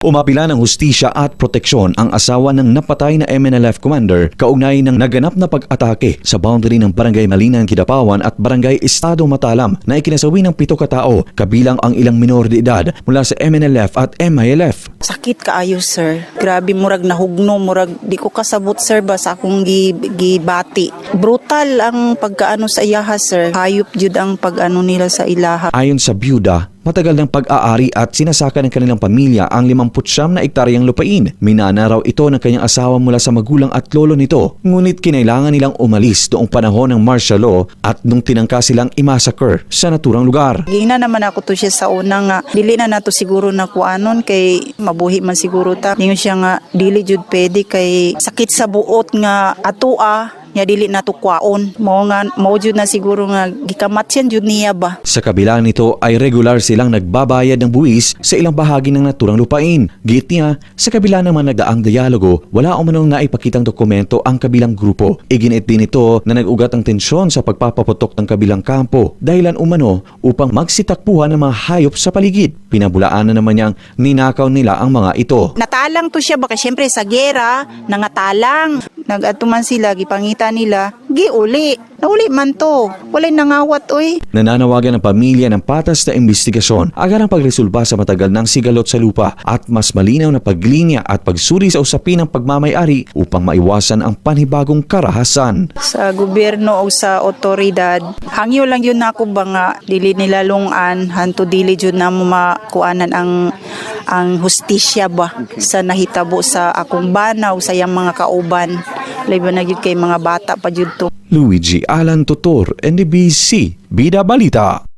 Umapila ng hustisya at proteksyon ang asawa ng napatay na MNLF commander kaugnay ng naganap na pag-atake sa boundary ng Barangay Malinan, Kidapawan at Barangay Estado Matalam na ikinasawi ng pito katao kabilang ang ilang minor de edad mula sa MNLF at MILF. Sakit kaayo sir. Grabe murag nahugno murag di ko kasabot sir ba sa akong gi, gibati. Brutal ang pagkaano sa iyaha sir. Hayop jud ang pagano nila sa ilaha. Ayon sa byuda, matagal ng pag-aari at sinasaka ng kanilang pamilya ang 59 na ektaryang lupain. Minana raw ito ng kanyang asawa mula sa magulang at lolo nito. Ngunit kinailangan nilang umalis noong panahon ng martial law at nung tinangka silang imassacre sa naturang lugar. Gina naman ako to siya sa una nga dili na nato siguro na kuanon kay mabuhi man siguro ta. Ningon siya nga dili jud pwede kay sakit sa buot nga atua nya dili na to kwaon. Mao nga mao jud na siguro nga gikamatyan jud niya ba. Sa kabila nito ay regular silang nagbabayad ng buwis sa ilang bahagi ng naturang lupain. Git niya, sa kabila naman nagdaang dialogo, wala umanong naipakitang dokumento ang kabilang grupo. Iginit din ito na nag-ugat ang tensyon sa pagpapaputok ng kabilang kampo dahilan umano upang magsitakbuhan ng mga hayop sa paligid. Pinabulaan na naman niyang ninakaw nila ang mga ito. Natalang to siya baka syempre sa gera, nangatalang. Nagatuman sila, gipangita nila, giuli. Nauli man to. Walay nangawat oy. Nananawagan ng pamilya ng patas na investigasyon agarang pagresolba sa matagal ng sigalot sa lupa at mas malinaw na paglinya at pagsuri sa usapin ng pagmamayari upang maiwasan ang panibagong karahasan. Sa gobyerno o sa otoridad, hangyo lang yun ako ba nga dili nila lungan, hanto dili jud na mo makuanan ang ang hustisya ba sa nahitabo sa akong banaw sa yang mga kauban. Labi na gyud kay mga bata pa jud. Luigi Alan Tutor, NDBC, Bida Balita.